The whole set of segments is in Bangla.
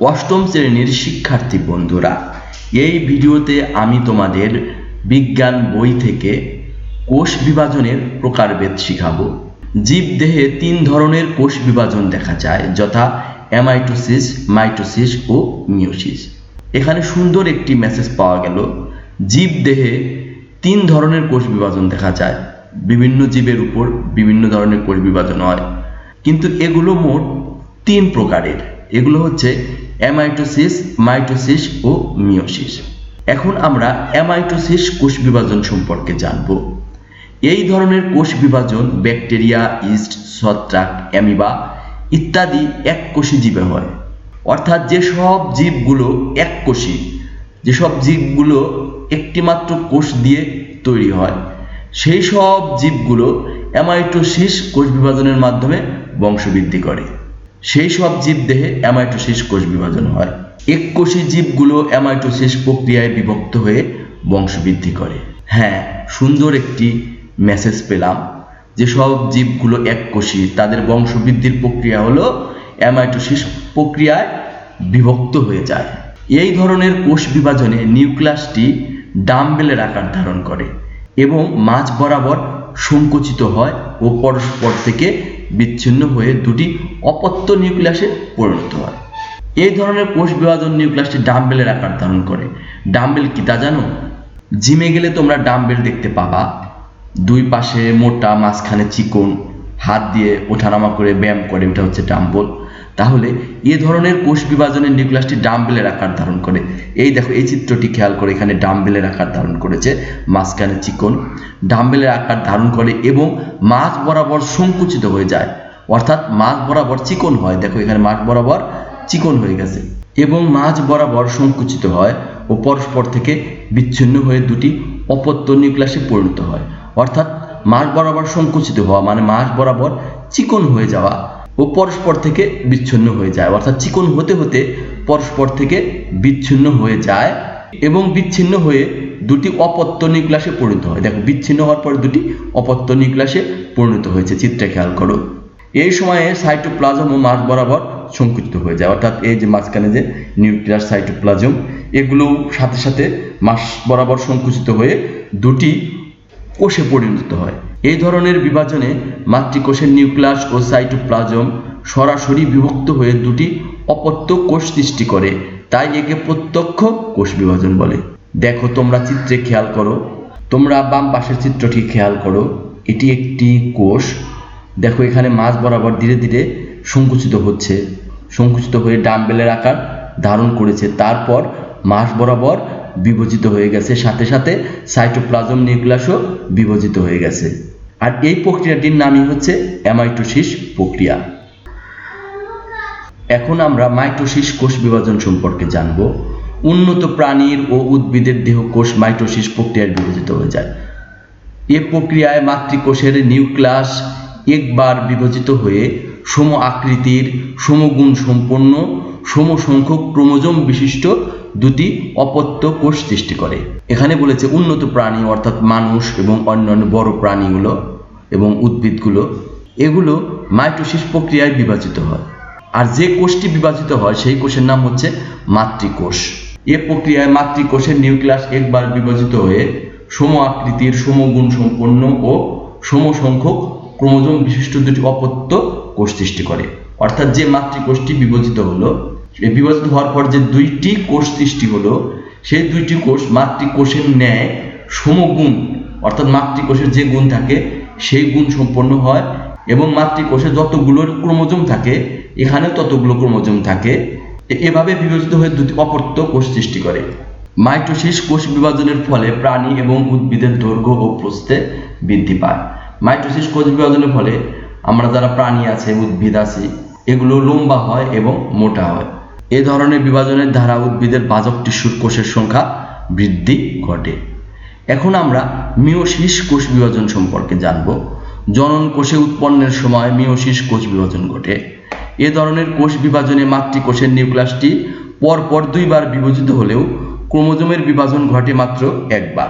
অষ্টম শ্রেণির শিক্ষার্থী বন্ধুরা, এই ভিডিওতে আমি তোমাদের বিজ্ঞান বই থেকে কোষ বিভাজনের প্রকারভেদ শিখাবো। জীবদেহে তিন ধরনের কোষ বিভাজন দেখা যায়, যথা অ্যামাইটোসিস, মাইটোসিস ও মিওসিস এখানে সুন্দর একটি মেসেজ পাওয়া গেল জীবদেহে তিন ধরনের কোষ বিভাজন দেখা যায়। বিভিন্ন জীবের উপর বিভিন্ন ধরনের কোষ বিভাজন হয়, কিন্তু এগুলো মোট তিন প্রকারের। এগুলো হচ্ছে অ্যামাইটোসিস মাইটোসিস ও মিওসিস এখন আমরা অ্যামাইটোসিস কোষ বিভাজন সম্পর্কে জানব। এই ধরনের কোষ বিভাজন ব্যাকটেরিয়া, ইস্ট, ছত্রাক, অ্যামিবা ইত্যাদি এককোষী জীবে হয়। অর্থাৎ যেসব জীবগুলো এককোষী যেসব জীবগুলো একটিমাত্র কোষ দিয়ে তৈরি হয়, সেই সব জীবগুলো অ্যামাইটোসিস কোষ বিভাজনের মাধ্যমে বংশবৃদ্ধি করে। সেই সব জীব দেহে অ্যামাইটোসিস কোষ বিভাজন হয়। এককোষী জীবগুলো অ্যামাইটোসিস প্রক্রিয়ায় বিভক্ত হয়ে বংশবৃদ্ধি করে। হ্যাঁ সুন্দর একটি মেসেজ পেলাম যে সব জীবগুলো এককোষী তাদের বংশবৃদ্ধির প্রক্রিয়া হলো অ্যামাইটোসিস প্রক্রিয়ায় বিভক্ত হয়ে যায়। এই ধরনের কোষ বিভাজনে নিউক্লিয়াসটি ডাম্বেলের আকার ধারণ করে এবং মাঝ বরাবর সংকুচিত হয় ও পরস্পর থেকে বিচ্ছিন্ন হয়ে দুটি অপত্য নিউক্লিয়াসে পরিণত হয়। এই ধরনের কোষ বিভাজন নিউক্লিয়াসটি ডাম্বেলের আকার ধারণ করে। ডাম্বেল কি তা জানো? জিমে গেলে তোমরা ডাম্বেল দেখতে পাবা। দুই পাশে মোটা, মাঝখানে চিকন হাত দিয়ে ওঠানামা করে ব্যায়াম করে ওটা হচ্ছে ডাম্বল। তাহলে এ ধরনের কোষ বিভাজনের নিউক্লিয়াসটি ডাম্বেলের আকার ধারণ করে। এই দেখো, এই চিত্রটি খেয়াল করে এখানে ডাম্বেলের আকার ধারণ করেছে মাঝখানে চিকন। ডাম্বেলের আকার ধারণ করে এবং মাঝ বরাবর সংকুচিত হয়ে যায়। অর্থাৎ মাঝ বরাবর চিকন হয়। দেখো, এখানে মাঝ বরাবর চিকন হয়ে গেছে। এবং মাঝ বরাবর সংকুচিত হয় ও পরস্পর থেকে বিচ্ছিন্ন হয়ে দুটি অপত্য নিউক্লিয়াসে পরিণত হয়। অর্থাৎ মাঝ বরাবর সংকুচিত হওয়া মানে মাঝ বরাবর চিকন হয়ে যাওয়া ও পরস্পর থেকে বিচ্ছিন্ন হয়ে যায়। অর্থাৎ চিকন হতে হতে পরস্পর থেকে বিচ্ছিন্ন হয়ে যায় এবং বিচ্ছিন্ন হয়ে দুটি অপত্য নিউক্লিয়াসে পরিণত হয়। দেখো, বিচ্ছিন্ন হওয়ার পর দুটি অপত্য নিউক্লিয়াসে পরিণত হয়েছে। চিত্রে খেয়াল করো। এই সময়ে সাইটোপ্লাজম ও মাঝ বরাবর সংকুচিত হয়ে যায়। অর্থাৎ এই যে মাঝখানে যে নিউক্লিয়ার সাইটোপ্লাজম এগুলো সাথে সাথে মাস বরাবর সংকুচিত হয়ে দুটি কোষে পরিণত হয়। এই ধরনের বিভাজনে মাতৃকোষের নিউক্লিয়াস ও সাইটোপ্লাজম সরাসরি বিভক্ত হয়ে দুটি অপত্য কোষ সৃষ্টি করে, তাই একে প্রত্যক্ষ কোষ বিভাজন বলে। দেখো, তোমরা চিত্রে খেয়াল করো। তোমরা বাম পাশের চিত্রটি খেয়াল করো। এটি একটি কোষ। দেখো, এখানে মাঝ বরাবর ধীরে ধীরে সংকুচিত হচ্ছে। সংকুচিত হয়ে ডাম্বেলের আকার ধারণ করেছে। তারপর মাস বরাবর বিভাজিত হয়ে গেছে। সাথে সাথে সাইটোপ্লাজম নিউক্লিয়াসও বিভাজিত হয়ে গেছে। আর এই প্রক্রিয়াটির নামই হচ্ছে অ্যামাইটোসিস প্রক্রিয়া। এখন আমরা মাইটোসিস কোষ বিভাজন সম্পর্কে জানব। উন্নত প্রাণীর ও উদ্ভিদের দেহ কোষ মাইটোসিস প্রক্রিয়ায় বিভাজিত হয়ে যায়। এ প্রক্রিয়ায় মাতৃকোষের নিউক্লাস একবার বিভাজিত হয়ে সম আকৃতির সমগুণ সম্পন্ন সমসংখ্যক ক্রোমোজোম বিশিষ্ট দুটি অপত্য কোষ সৃষ্টি করে। এখানে বলেছে উন্নত প্রাণী অর্থাৎ মানুষ এবং অন্যান্য বড় প্রাণীগুলো এবং উদ্ভিদগুলো, এগুলো মাইটোসিস প্রক্রিয়ায় বিভাজিত হয়। আর যে কোষটি বিভাজিত হয়, সেই কোষের নাম হচ্ছে মাতৃকোষ। এ প্রক্রিয়ায় মাতৃকোষের নিউক্লিয়াস একবার বিভাজিত হয়ে সম আকৃতির সমগুণ সম্পন্ন ও সমসংখ্যক ক্রোমোজোম বিশিষ্ট দুটি অপত্য কোষ সৃষ্টি করে। অর্থাৎ যে মাতৃকোষটি বিভাজিত হলো বিভাজিত হওয়ার পর যে দুইটি কোষ সৃষ্টি হলো, সেই দুইটি কোষ মাতৃকোষের ন্যায় সমগুণ, অর্থাৎ মাতৃকোষের যে গুণ থাকে, সেই গুণ সম্পন্ন হয় এবং মাতৃকোষে যতগুলো ক্রোমোজোম থাকে, এখানেও ততগুলো ক্রোমোজোম থাকে। এভাবে বিভাজিত হয়ে দুটি অপত্য কোষ সৃষ্টি করে। মাইটোসিস কোষ বিভাজনের ফলে প্রাণী এবং উদ্ভিদের দৈর্ঘ্য ও প্রস্থে বৃদ্ধি পায়। মাইটোসিস কোষ বিভাজনের ফলে আমরা যারা প্রাণী আছে, উদ্ভিদ আছে, এগুলো লম্বা হয় এবং মোটা হয়। এ ধরনের বিভাজনের দ্বারা উদ্ভিদের বাজক টিস্যুর কোষের সংখ্যা বৃদ্ধি ঘটে। এখন আমরা মিওসিস কোষ বিভাজন সম্পর্কে জানব। জনন কোষে উৎপন্নের সময় মিওসিস কোষ বিভাজন ঘটে। এ ধরনের কোষ বিভাজনে মাতৃকোষের নিউক্লাসটি পরপর দুইবার বিভাজিত হলেও ক্রোমোজোমের বিভাজন ঘটে মাত্র একবার।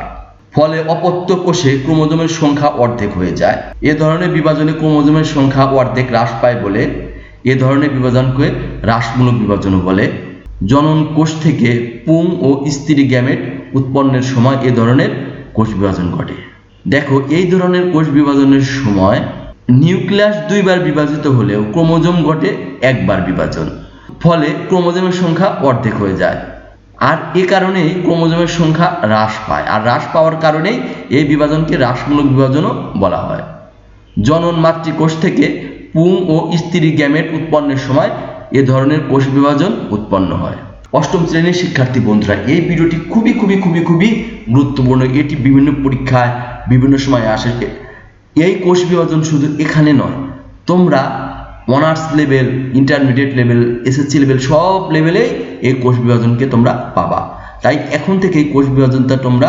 ফলে অপত্য কোষে ক্রোমোজোমের সংখ্যা অর্ধেক হয়ে যায়। এ ধরনের বিভাজনে ক্রোমোজোমের সংখ্যা অর্ধেক হ্রাস পায় বলে এ ধরনের বিভাজনকে হ্রাসমূলক বিভাজনও বলে। জনন কোষ থেকে পুং ও স্ত্রী গ্যামেট উৎপন্নের সময় এ ধরনের কোষ বিভাজন ঘটে। দেখো, এই ধরনের কোষ বিভাজনের সময় নিউক্লিয়াস দুইবার বিভাজিত হলেও ক্রোমোজোম ঘটে একবার বিভাজন। ফলে ক্রোমোজোমের সংখ্যা অর্ধেক হয়ে যায়। আর এ কারণেই ক্রোমোজোমের সংখ্যা হ্রাস পায়। আর হ্রাস পাওয়ার কারণেই এই বিভাজনকে হ্রাসমূলক বিভাজনও বলা হয়। জনন মাতৃকোষ থেকে পুং ও স্ত্রী গ্যামেট উৎপন্নের সময় এ ধরনের কোষ বিভাজন উৎপন্ন হয়। অষ্টম শ্রেণির শিক্ষার্থী বন্ধুরা, এই ভিডিওটি খুবই খুবই খুবই খুবই গুরুত্বপূর্ণ। এটি বিভিন্ন পরীক্ষায় বিভিন্ন সময় আসে। এই কোষ বিভাজন শুধু এখানে নয়, তোমরা honours level, intermediate level, SSC level সব লেভেলেই এই কোষ বিভাজনকে তোমরা পাবা। তাই এখন থেকে এই কোষ বিভাজনটা তোমরা